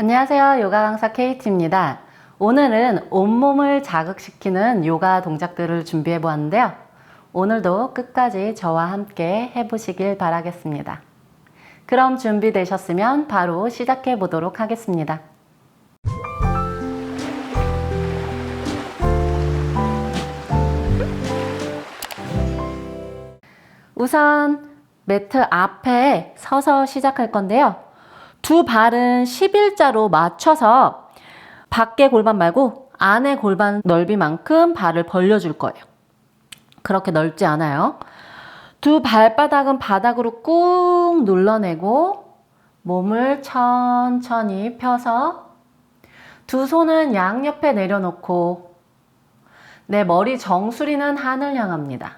안녕하세요. 요가 강사 KT입니다. 오늘은 온몸을 자극시키는 요가 동작들을 준비해 보았는데요. 오늘도 끝까지 저와 함께 해보시길 바라겠습니다. 그럼 준비되셨으면 바로 시작해 보도록 하겠습니다. 우선 매트 앞에 서서 시작할 건데요. 두 발은 11자로 맞춰서 밖에 골반 말고 안에 골반 넓이만큼 발을 벌려줄 거예요. 그렇게 넓지 않아요. 두 발바닥은 바닥으로 꾹 눌러내고 몸을 천천히 펴서 두 손은 양옆에 내려놓고 내 머리 정수리는 하늘 향합니다.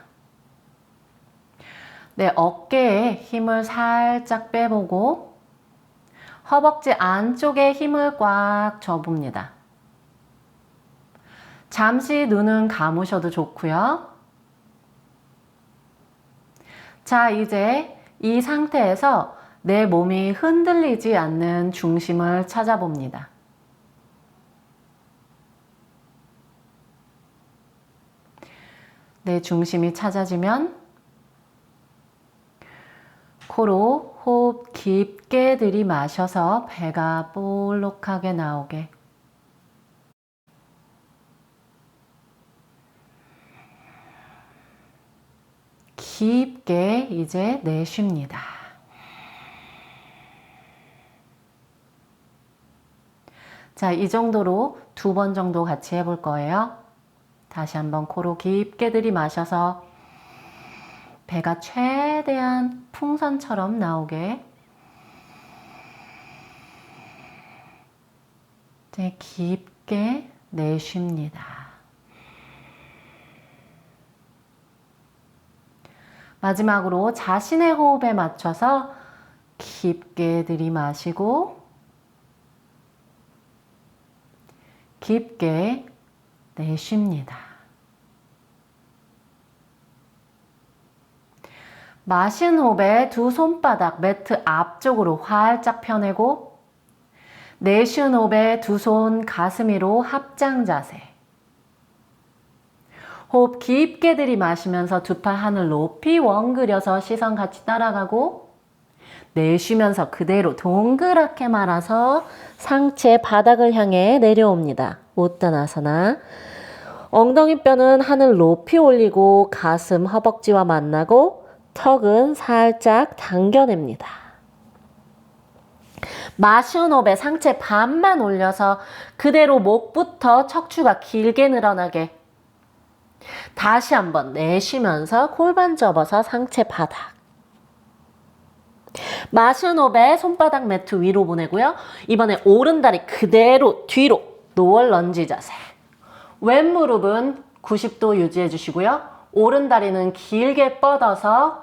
내 어깨에 힘을 살짝 빼보고 허벅지 안쪽에 힘을 꽉 줘봅니다. 잠시 눈은 감으셔도 좋고요. 자, 이제 이 상태에서 내 몸이 흔들리지 않는 중심을 찾아봅니다. 내 중심이 찾아지면 코로 호흡 깊게 들이마셔서 배가 볼록하게 나오게 깊게 이제 내쉽니다. 자, 이 정도로 두 번 정도 같이 해볼 거예요. 다시 한번 코로 깊게 들이마셔서 배가 최대한 풍선처럼 나오게 이제 깊게 내쉽니다. 마지막으로 자신의 호흡에 맞춰서 깊게 들이마시고 깊게 내쉽니다. 마신 호흡에 두 손바닥 매트 앞쪽으로 활짝 펴내고 내쉬는 호흡에 두 손 가슴 위로 합장 자세. 호흡 깊게 들이마시면서 두 팔 하늘 높이 원그려서 시선 같이 따라가고 내쉬면서 그대로 동그랗게 말아서 상체 바닥을 향해 내려옵니다. 우따나사나. 엉덩이 뼈는 하늘 높이 올리고 가슴 허벅지와 만나고 턱은 살짝 당겨냅니다. 마시는 호흡에 상체 반만 올려서 그대로 목부터 척추가 길게 늘어나게 다시 한번 내쉬면서 골반 접어서 상체 바닥. 마시는 호흡에 손바닥 매트 위로 보내고요. 이번에 오른다리 그대로 뒤로 노월 런지 자세. 왼 무릎은 90도 유지해 주시고요. 오른 다리는 길게 뻗어서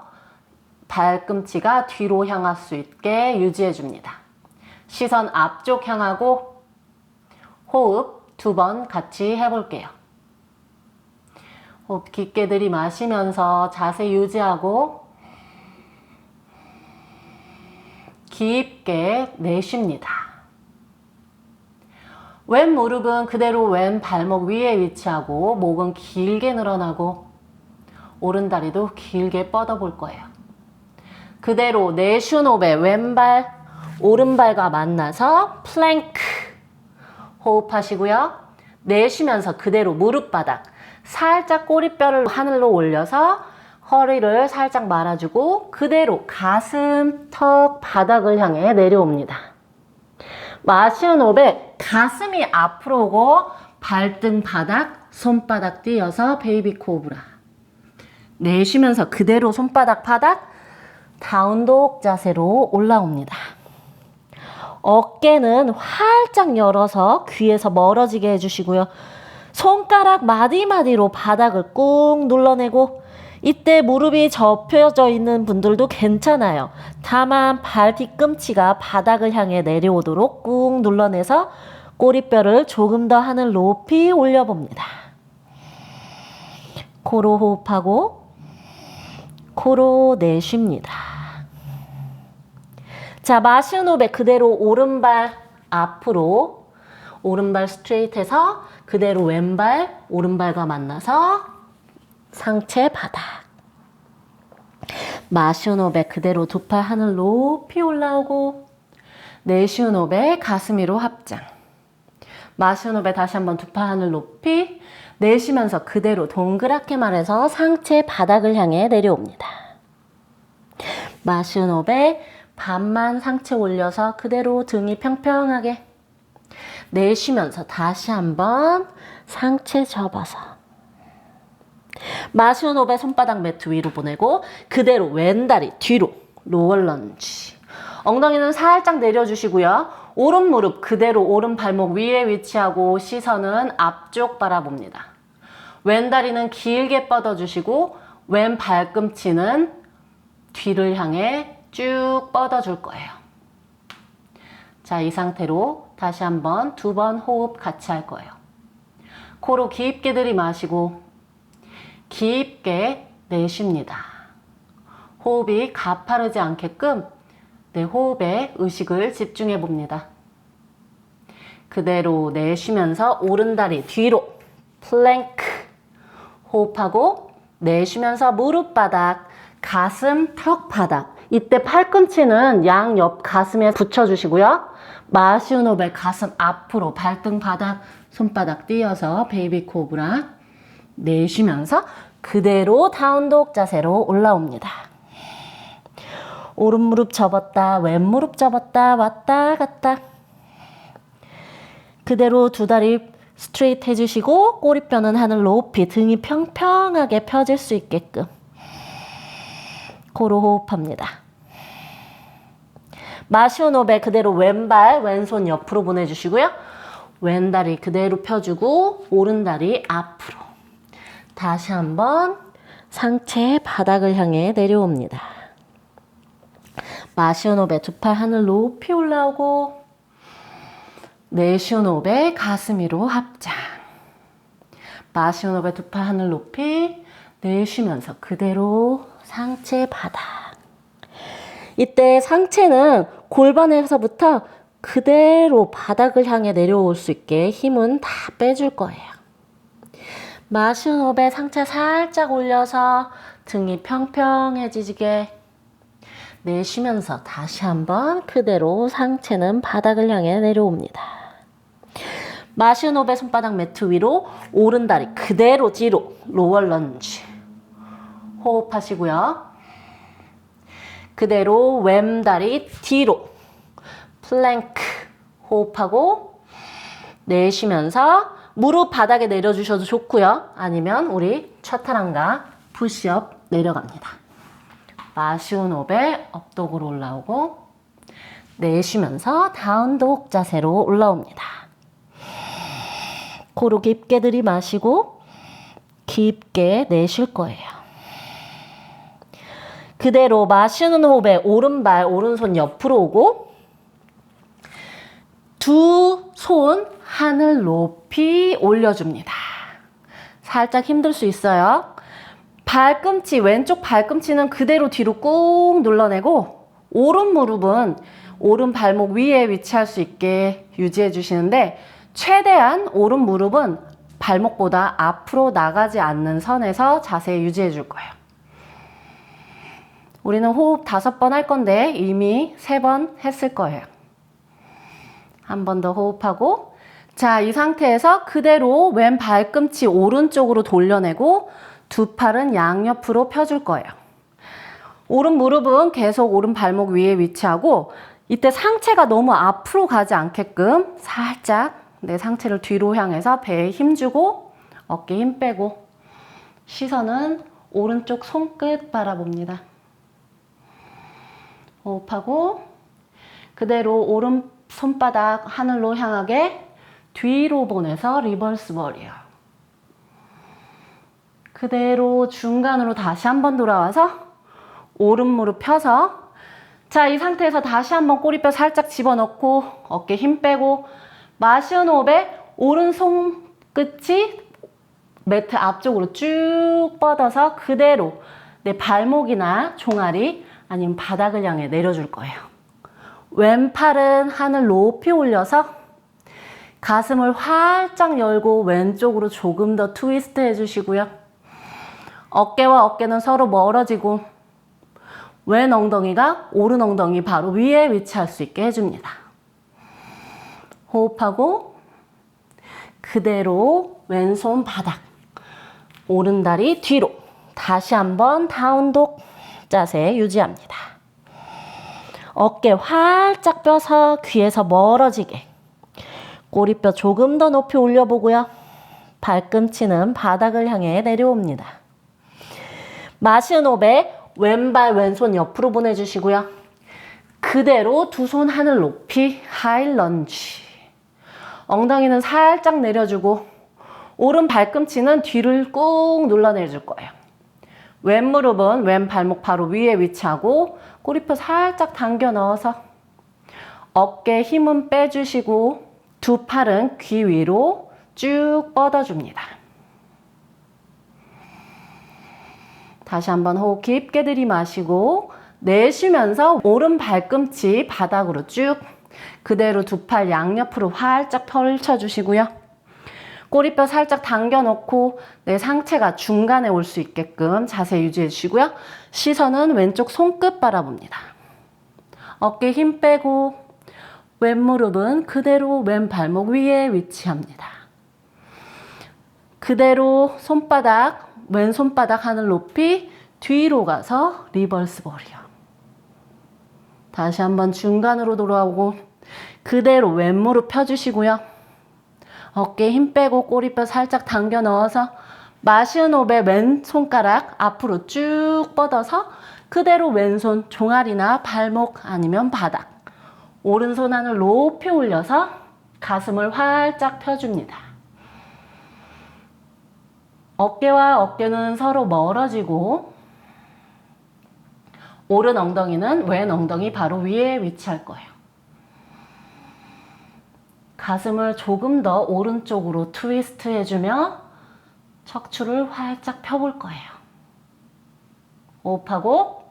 발꿈치가 뒤로 향할 수 있게 유지해 줍니다. 시선 앞쪽 향하고 호흡 두 번 같이 해볼게요. 호흡 깊게 들이마시면서 자세 유지하고 깊게 내쉽니다. 왼 무릎은 그대로 왼 발목 위에 위치하고 목은 길게 늘어나고 오른 다리도 길게 뻗어 볼 거예요. 그대로 내쉬는 호흡에 왼발 오른발과 만나서 플랭크 호흡하시고요. 내쉬면서 그대로 무릎 바닥 살짝 꼬리뼈를 하늘로 올려서 허리를 살짝 말아주고 그대로 가슴, 턱, 바닥을 향해 내려옵니다. 마시는 호흡에 가슴이 앞으로 오고 발등 바닥, 손바닥 띄어서 베이비 코브라. 내쉬면서 그대로 손바닥 바닥, 다운독 자세로 올라옵니다. 어깨는 활짝 열어서 귀에서 멀어지게 해주시고요. 손가락 마디마디로 바닥을 꾹 눌러내고 이때 무릎이 접혀져 있는 분들도 괜찮아요. 다만 발 뒤꿈치가 바닥을 향해 내려오도록 꾹 눌러내서 꼬리뼈를 조금 더 하늘 높이 올려봅니다. 코로 호흡하고 코로 내쉽니다. 자, 마시는 호흡에 그대로 오른발 앞으로 오른발 스트레이트해서 그대로 왼발 오른발과 만나서 상체 바닥 마시온 호흡에 그대로 두 팔 하늘 높이 올라오고 내쉬온 호흡에 가슴 위로 합장 마시온 호흡에 다시 한번 두 팔 하늘 높이 내쉬면서 그대로 동그랗게 말해서 상체 바닥을 향해 내려옵니다. 마시온 호흡에 반만 상체 올려서 그대로 등이 평평하게 내쉬면서 다시 한번 상체 접어서 마시온 호흡에 손바닥 매트 위로 보내고 그대로 왼다리 뒤로 로어 런지. 엉덩이는 살짝 내려주시고요. 오른 무릎 그대로 오른 발목 위에 위치하고 시선은 앞쪽 바라봅니다 왼다리는 길게 뻗어주시고 왼 발꿈치는 뒤를 향해 쭉 뻗어줄 거예요. 자, 이 상태로 다시 한번 두 번 호흡 같이 할 거예요. 코로 깊게 들이마시고 깊게 내쉽니다. 호흡이 가파르지 않게끔 내 호흡에 의식을 집중해 봅니다. 그대로 내쉬면서 오른 다리 뒤로 플랭크 호흡하고 내쉬면서 무릎 바닥, 가슴 턱 바닥. 이때 팔꿈치는 양옆 가슴에 붙여주시고요. 마시운 호흡에 가슴 앞으로 발등 바닥, 손바닥 띄어서 베이비 코브라 내쉬면서 그대로 다운독 자세로 올라옵니다. 오른 무릎 접었다, 왼 무릎 접었다, 왔다 갔다. 그대로 두 다리 스트레이트 해주시고 꼬리뼈는 하늘 높이 등이 평평하게 펴질 수 있게끔 코로 호흡합니다. 마시온 호흡에 그대로 왼발 왼손 옆으로 보내주시고요. 왼다리 그대로 펴주고 오른다리 앞으로 다시 한번 상체 바닥을 향해 내려옵니다. 마시온 호흡에 두 팔 하늘 높이 올라오고 내쉬온 호흡에 가슴 위로 합장. 마시온 호흡에 두 팔 하늘 높이 내쉬면서 그대로 상체 바닥. 이때 상체는 골반에서부터 그대로 바닥을 향해 내려올 수 있게 힘은 다 빼줄 거예요. 마시온 호흡에 상체 살짝 올려서 등이 평평해지게 내쉬면서 다시 한번 그대로 상체는 바닥을 향해 내려옵니다. 호흡에 손바닥 매트 위로 오른다리 그대로 뒤로 로어 런지 호흡하시고요. 그대로 왼다리 뒤로 플랭크 호흡하고 내쉬면서 무릎 바닥에 내려주셔도 좋고요. 아니면 우리 차타랑가 푸시업 내려갑니다. 호흡에 업독으로 올라오고 내쉬면서 다운독 자세로 올라옵니다. 코로 깊게 들이마시고 깊게 내쉴 거예요. 그대로 마시는 호흡에 오른발, 오른손 옆으로 오고 두 손 하늘 높이 올려줍니다. 살짝 힘들 수 있어요. 발꿈치, 왼쪽 발꿈치는 그대로 뒤로 꾹 눌러내고 오른 무릎은 오른 발목 위에 위치할 수 있게 유지해 주시는데 최대한 오른 무릎은 발목보다 앞으로 나가지 않는 선에서 자세 유지해 줄 거예요. 우리는 호흡 다섯 번 할 건데 이미 세 번 했을 거예요. 한 번 더 호흡하고 자, 이 상태에서 그대로 왼 발꿈치 오른쪽으로 돌려내고 두 팔은 양옆으로 펴줄 거예요. 오른 무릎은 계속 오른 발목 위에 위치하고 이때 상체가 너무 앞으로 가지 않게끔 살짝 내 상체를 뒤로 향해서 배에 힘주고 어깨 힘 빼고 시선은 오른쪽 손끝 바라봅니다. 호흡하고 그대로 오른 손바닥 하늘로 향하게 뒤로 보내서 리버스 버리어. 그대로 중간으로 다시 한번 돌아와서 오른 무릎 펴서 자, 이 상태에서 다시 한번 꼬리뼈 살짝 집어넣고 어깨 힘 빼고 호흡에 오른 손끝이 매트 앞쪽으로 쭉 뻗어서 그대로 내 발목이나 종아리 아니면 바닥을 향해 내려줄 거예요. 왼팔은 하늘 높이 올려서 가슴을 활짝 열고 왼쪽으로 조금 더 트위스트 해주시고요. 어깨와 어깨는 서로 멀어지고 왼 엉덩이가 오른 엉덩이 바로 위에 위치할 수 있게 해줍니다. 호흡하고 그대로 왼손 바닥 오른 다리 뒤로 다시 한번 다운독 자세 유지합니다. 어깨 활짝 펴서 귀에서 멀어지게 꼬리뼈 조금 더 높이 올려보고요. 발꿈치는 바닥을 향해 내려옵니다. 마시는 호흡에 왼발 왼손 옆으로 보내주시고요. 그대로 두 손 하늘 높이 하이 런지 엉덩이는 살짝 내려주고 오른 발꿈치는 뒤를 꾹 눌러내줄 거예요. 왼 무릎은 왼 발목 바로 위에 위치하고 꼬리뼈 살짝 당겨 넣어서 어깨 힘은 빼주시고 두 팔은 귀 위로 쭉 뻗어줍니다. 다시 한번 호흡 깊게 들이마시고 내쉬면서 오른 발꿈치 바닥으로 쭉 그대로 두 팔 양옆으로 활짝 펼쳐주시고요. 꼬리뼈 살짝 당겨 놓고 내 상체가 중간에 올 수 있게끔 자세 유지해 주시고요. 시선은 왼쪽 손끝 바라봅니다. 어깨 힘 빼고 왼 무릎은 그대로 왼 발목 위에 위치합니다. 그대로 손바닥, 왼 손바닥 하늘 높이 뒤로 가서 리버스 버리요. 다시 한번 중간으로 돌아오고 그대로 왼 무릎 펴주시고요. 어깨 힘 빼고 꼬리뼈 살짝 당겨 넣어서 마시는 호흡에 왼 손가락 앞으로 쭉 뻗어서 그대로 왼손 종아리나 발목 아니면 바닥 오른손 하늘 높이 올려서 가슴을 활짝 펴줍니다. 어깨와 어깨는 서로 멀어지고 오른 엉덩이는 왼 엉덩이 바로 위에 위치할 거예요. 가슴을 조금 더 오른쪽으로 트위스트 해주며 척추를 활짝 펴볼 거예요. 호흡하고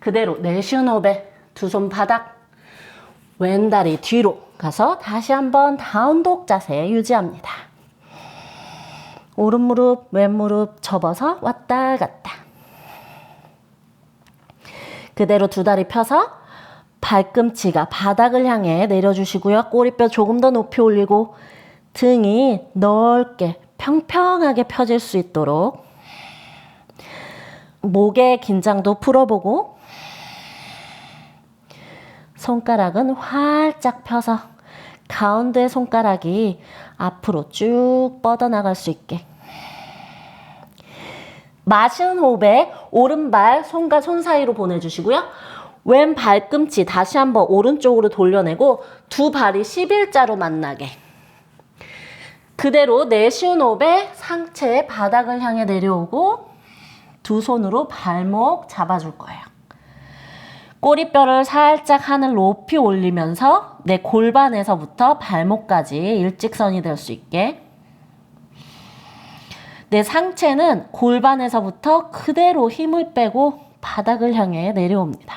그대로 내쉬는 호흡에 두 손 바닥 왼 다리 뒤로 가서 다시 한번 다운독 자세 유지합니다. 오른 무릎, 왼 무릎 접어서 왔다 갔다. 그대로 두 다리 펴서 발꿈치가 바닥을 향해 내려주시고요. 꼬리뼈 조금 더 높이 올리고 등이 넓게 평평하게 펴질 수 있도록 목의 긴장도 풀어보고 손가락은 활짝 펴서 가운데 손가락이 앞으로 쭉 뻗어나갈 수 있게 마시는 호흡에 오른발 손과 손 사이로 보내주시고요. 왼 발꿈치 다시 한번 오른쪽으로 돌려내고 두 발이 11자로 만나게 그대로 내쉬는 호흡에 상체 바닥을 향해 내려오고 두 손으로 발목 잡아줄 거예요. 꼬리뼈를 살짝 하늘 높이 올리면서 내 골반에서부터 발목까지 일직선이 될 수 있게 내 상체는 골반에서부터 그대로 힘을 빼고 바닥을 향해 내려옵니다.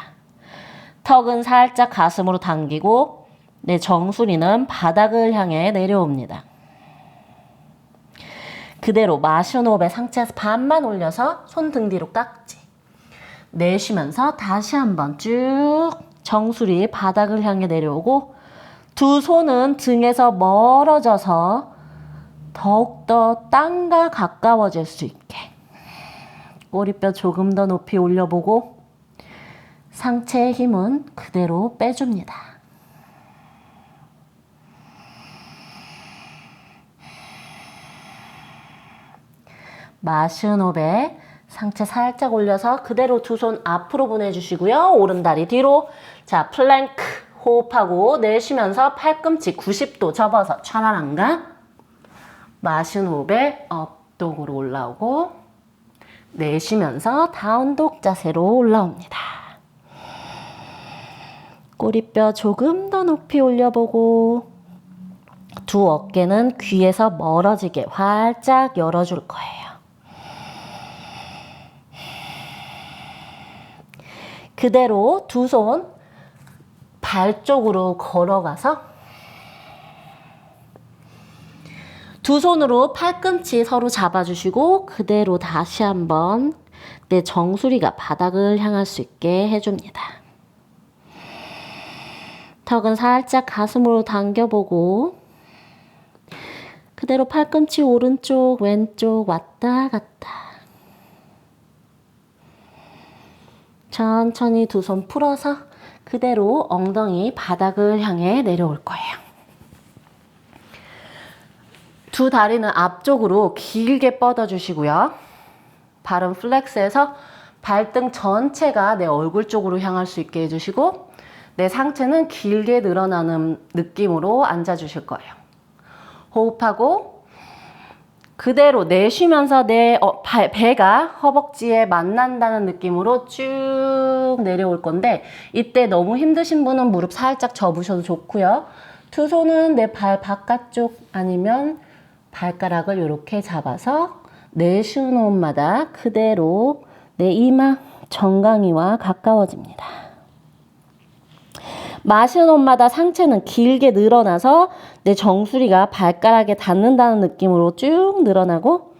턱은 살짝 가슴으로 당기고 내 정수리는 바닥을 향해 내려옵니다. 그대로 마시는 호흡에 상체에서 반만 올려서 손 등 뒤로 깍지. 내쉬면서 다시 한번 쭉 정수리 바닥을 향해 내려오고 두 손은 등에서 멀어져서 더욱더 땅과 가까워질 수 있게 꼬리뼈 조금 더 높이 올려보고 상체의 힘은 그대로 빼줍니다. 마시는 호흡에 상체 살짝 올려서 그대로 두 손 앞으로 보내주시고요. 오른 다리 뒤로. 자, 플랭크 호흡하고 내쉬면서 팔꿈치 90도 접어서 차라랑가. 마시는 호흡에 업독으로 올라오고 내쉬면서 다운독 자세로 올라옵니다. 꼬리뼈 조금 더 높이 올려보고 두 어깨는 귀에서 멀어지게 활짝 열어줄 거예요. 그대로 두 손 발 쪽으로 걸어가서 두 손으로 팔꿈치 서로 잡아주시고 그대로 다시 한번 내 정수리가 바닥을 향할 수 있게 해줍니다. 턱은 살짝 가슴으로 당겨보고 그대로 팔꿈치 오른쪽 왼쪽 왔다 갔다 천천히 두 손 풀어서 그대로 엉덩이 바닥을 향해 내려올 거예요. 두 다리는 앞쪽으로 길게 뻗어주시고요. 발은 플렉스해서 발등 전체가 내 얼굴 쪽으로 향할 수 있게 해주시고 내 상체는 길게 늘어나는 느낌으로 앉아주실 거예요. 호흡하고 그대로 내쉬면서 내 어, 발, 배가 허벅지에 만난다는 느낌으로 쭉 내려올 건데 이때 너무 힘드신 분은 무릎 살짝 접으셔도 좋고요. 두 손은 내 발 바깥쪽 아니면 발가락을 이렇게 잡아서 내쉬는 호흡마다 그대로 내 이마 정강이와 가까워집니다. 마시는 호흡마다 상체는 길게 늘어나서 내 정수리가 발가락에 닿는다는 느낌으로 쭉 늘어나고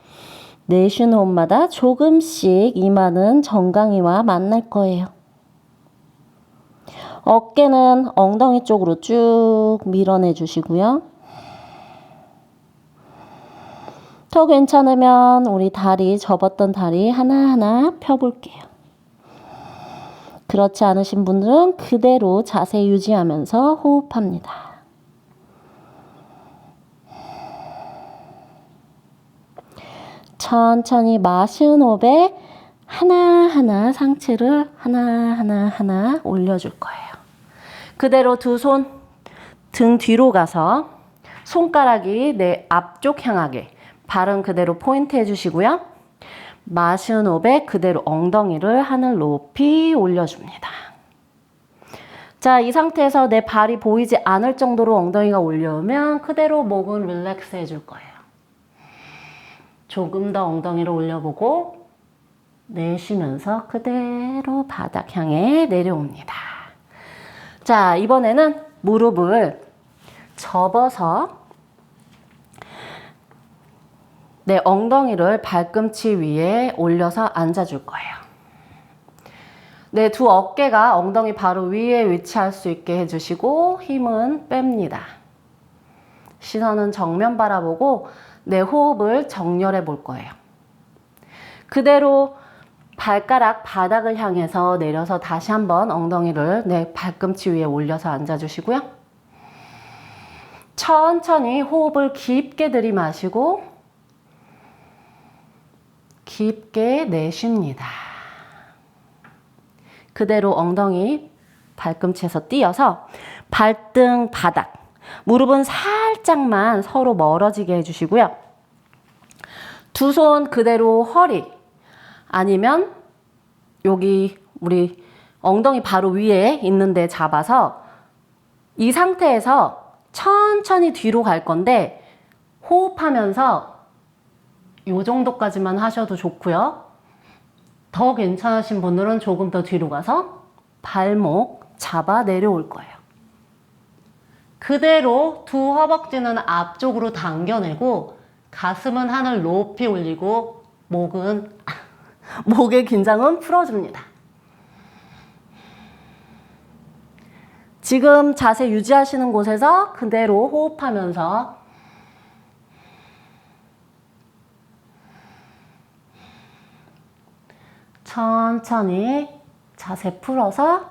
내쉬는 호흡마다 조금씩 이마는 정강이와 만날 거예요. 어깨는 엉덩이 쪽으로 쭉 밀어내 주시고요. 더 괜찮으면 우리 다리 접었던 다리 하나하나 펴볼게요. 그렇지 않으신 분들은 그대로 자세 유지하면서 호흡합니다. 천천히 마시는 호흡에 하나하나 상체를 하나하나 하나 올려줄 거예요. 그대로 두 손 등 뒤로 가서 손가락이 내 앞쪽 향하게 발은 그대로 포인트 해주시고요. 마시는 호흡에 그대로 엉덩이를 하늘 높이 올려줍니다. 자, 이 상태에서 내 발이 보이지 않을 정도로 엉덩이가 올려오면 그대로 목은 릴렉스 해줄 거예요. 조금 더 엉덩이를 올려보고 내쉬면서 그대로 바닥 향해 내려옵니다. 자, 이번에는 무릎을 접어서 내 엉덩이를 발꿈치 위에 올려서 앉아줄 거예요. 내 두 어깨가 엉덩이 바로 위에 위치할 수 있게 해주시고 힘은 뺍니다. 시선은 정면 바라보고 내 호흡을 정렬해 볼 거예요. 그대로 발가락 바닥을 향해서 내려서 다시 한번 엉덩이를 내 발꿈치 위에 올려서 앉아주시고요. 천천히 호흡을 깊게 들이마시고 깊게 내쉽니다. 그대로 엉덩이 발꿈치에서 띄어서 발등 바닥, 무릎은 살짝만 서로 멀어지게 해주시고요. 두 손 그대로 허리, 아니면 여기 우리 엉덩이 바로 위에 있는데 잡아서 이 상태에서 천천히 뒤로 갈 건데 호흡하면서 이 정도까지만 하셔도 좋고요. 더 괜찮으신 분들은 조금 더 뒤로 가서 발목 잡아 내려올 거예요. 그대로 두 허벅지는 앞쪽으로 당겨내고 가슴은 하늘 높이 올리고 목은 목의 긴장은 풀어줍니다. 지금 자세 유지하시는 곳에서 그대로 호흡하면서 천천히 자세 풀어서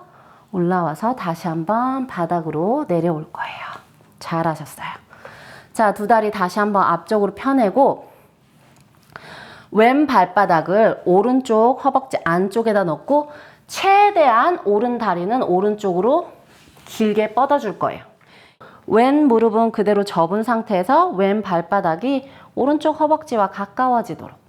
올라와서 다시 한번 바닥으로 내려올 거예요. 잘하셨어요. 자, 두 다리 다시 한번 앞쪽으로 펴내고 왼 발바닥을 오른쪽 허벅지 안쪽에다 넣고 최대한 오른 다리는 오른쪽으로 길게 뻗어줄 거예요. 왼 무릎은 그대로 접은 상태에서 왼 발바닥이 오른쪽 허벅지와 가까워지도록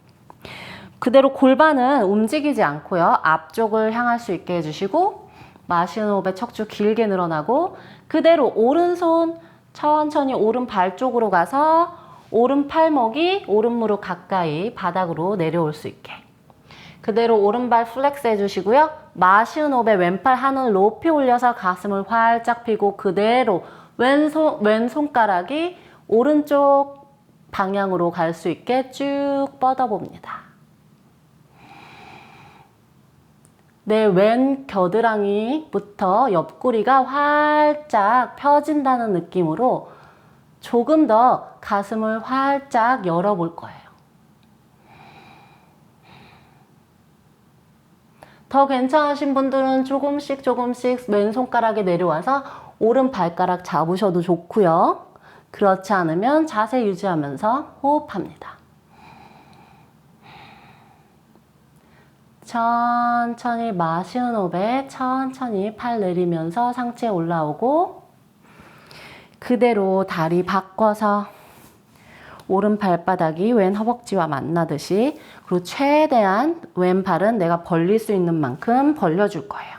그대로 골반은 움직이지 않고요. 앞쪽을 향할 수 있게 해주시고 마시는 호흡에 척추 길게 늘어나고 그대로 오른손 천천히 오른 발 쪽으로 가서 오른 팔목이 오른 무릎 가까이 바닥으로 내려올 수 있게 그대로 오른발 플렉스 해주시고요. 마시은 호흡에 왼팔 하늘 높이 올려서 가슴을 활짝 펴고 그대로 왼손, 왼손가락이 오른쪽 방향으로 갈 수 있게 쭉 뻗어봅니다. 내 왼 겨드랑이부터 옆구리가 활짝 펴진다는 느낌으로 조금 더 가슴을 활짝 열어볼 거예요. 더 괜찮으신 분들은 조금씩 조금씩 왼손가락에 내려와서 오른 발가락 잡으셔도 좋고요. 그렇지 않으면 자세 유지하면서 호흡합니다. 천천히 마시는 호흡에 천천히 팔 내리면서 상체 올라오고 그대로 다리 바꿔서 오른 발바닥이 왼 허벅지와 만나듯이 그리고 최대한 왼발은 내가 벌릴 수 있는 만큼 벌려줄 거예요.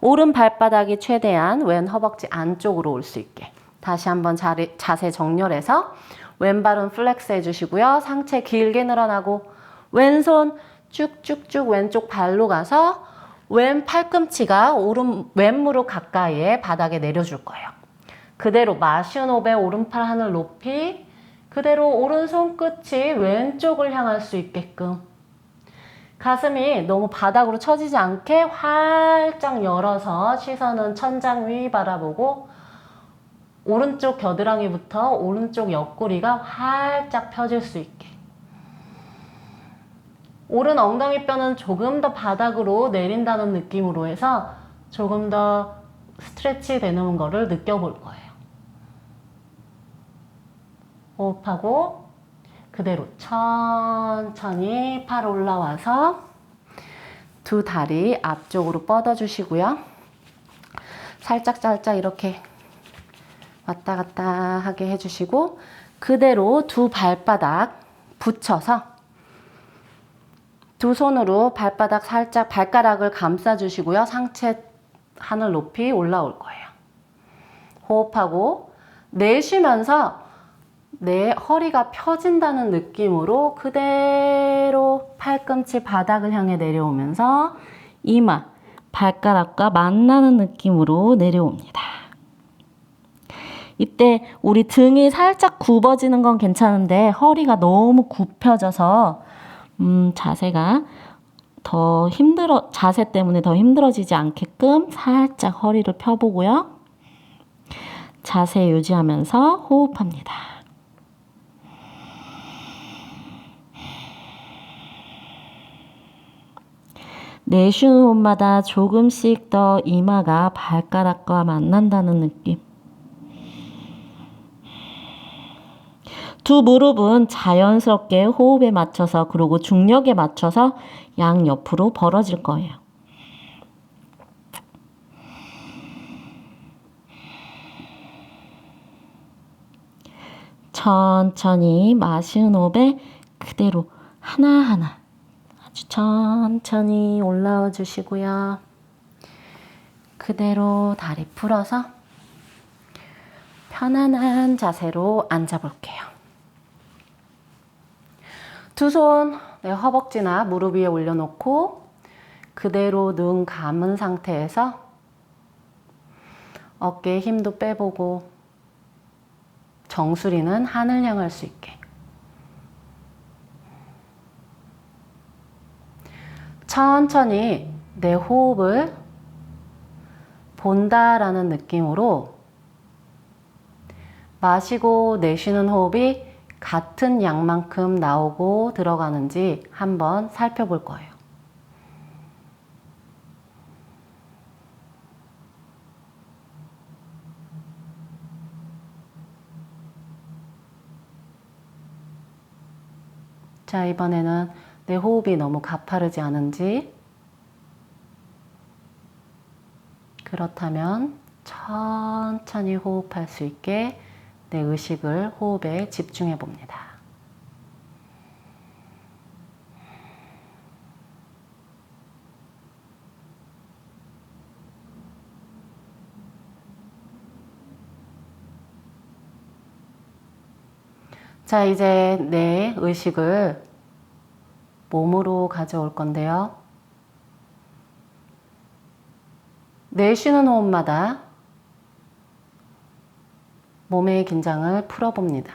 오른 발바닥이 최대한 왼 허벅지 안쪽으로 올 수 있게 다시 한번 자리, 자세 정렬해서 왼발은 플렉스 해주시고요. 상체 길게 늘어나고 왼손 쭉쭉쭉 왼쪽 발로 가서 왼 팔꿈치가 오른 왼 무릎 가까이에 바닥에 내려줄 거예요. 그대로 호흡에 오른팔 하늘 높이 그대로 오른손 끝이 왼쪽을 향할 수 있게끔 가슴이 너무 바닥으로 처지지 않게 활짝 열어서 시선은 천장 위 바라보고 오른쪽 겨드랑이부터 오른쪽 옆구리가 활짝 펴질 수 있게 오른 엉덩이 뼈는 조금 더 바닥으로 내린다는 느낌으로 해서 조금 더 스트레치 되는 거를 느껴볼 거예요. 호흡하고 그대로 천천히 팔 올라와서 두 다리 앞쪽으로 뻗어 주시고요. 살짝 살짝 이렇게 왔다 갔다 하게 해주시고 그대로 두 발바닥 붙여서 두 손으로 발바닥 살짝 발가락을 감싸 주시고요. 상체 하늘 높이 올라올 거예요. 호흡하고 내쉬면서 내 허리가 펴진다는 느낌으로 그대로 팔꿈치 바닥을 향해 내려오면서 이마, 발가락과 만나는 느낌으로 내려옵니다. 이때 우리 등이 살짝 굽어지는 건 괜찮은데 허리가 너무 굽혀져서 음, 자세가 더 힘들어 자세 때문에 더 힘들어지지 않게끔 살짝 허리를 펴보고요. 자세 유지하면서 호흡합니다. 내쉬는 호흡마다 조금씩 더 이마가 발가락과 만난다는 느낌. 두 무릎은 자연스럽게 호흡에 맞춰서 그리고 중력에 맞춰서 양 옆으로 벌어질 거예요. 천천히 마시는 호흡에 그대로 하나하나 아주 천천히 올라와 주시고요. 그대로 다리 풀어서 편안한 자세로 앉아 볼게요. 두 손 내 허벅지나 무릎 위에 올려놓고 그대로 눈 감은 상태에서 어깨에 힘도 빼보고 정수리는 하늘 향할 수 있게. 천천히 내 호흡을 본다라는 느낌으로 마시고 내쉬는 호흡이 같은 양만큼 나오고 들어가는지 한번 살펴볼 거예요. 자, 이번에는 내 호흡이 너무 가파르지 않은지 그렇다면 천천히 호흡할 수 있게 내 의식을 호흡에 집중해 봅니다. 자, 이제 내 의식을 몸으로 가져올 건데요. 내쉬는 호흡마다 몸의 긴장을 풀어봅니다.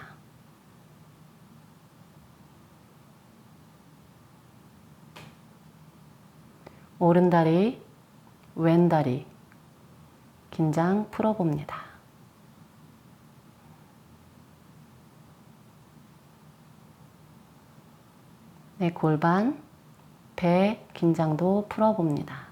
오른다리, 왼다리, 긴장 풀어봅니다. 내 골반, 배 긴장도 풀어봅니다.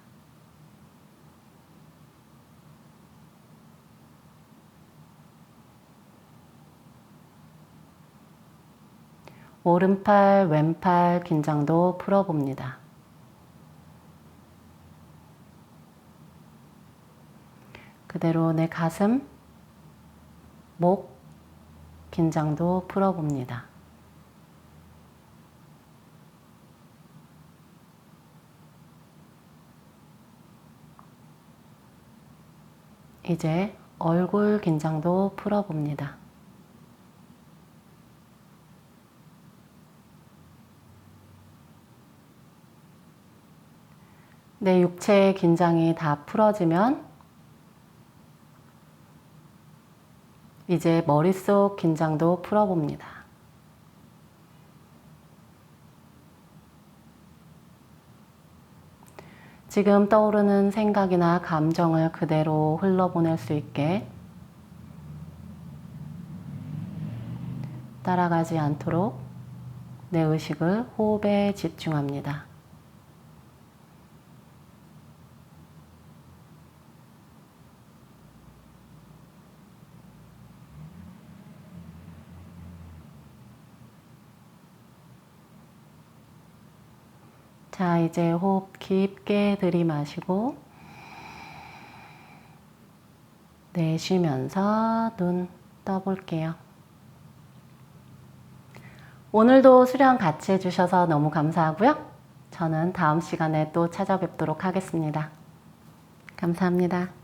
오른팔, 왼팔 긴장도 풀어봅니다. 그대로 내 가슴, 목 긴장도 풀어봅니다. 이제 얼굴 긴장도 풀어봅니다. 내 육체의 긴장이 다 풀어지면 이제 머릿속 긴장도 풀어봅니다. 지금 떠오르는 생각이나 감정을 그대로 흘러보낼 수 있게 따라가지 않도록 내 의식을 호흡에 집중합니다. 자, 이제 호흡 깊게 들이마시고 내쉬면서 눈 떠볼게요. 오늘도 수련 같이 해주셔서 너무 감사하고요. 저는 다음 시간에 또 찾아뵙도록 하겠습니다. 감사합니다.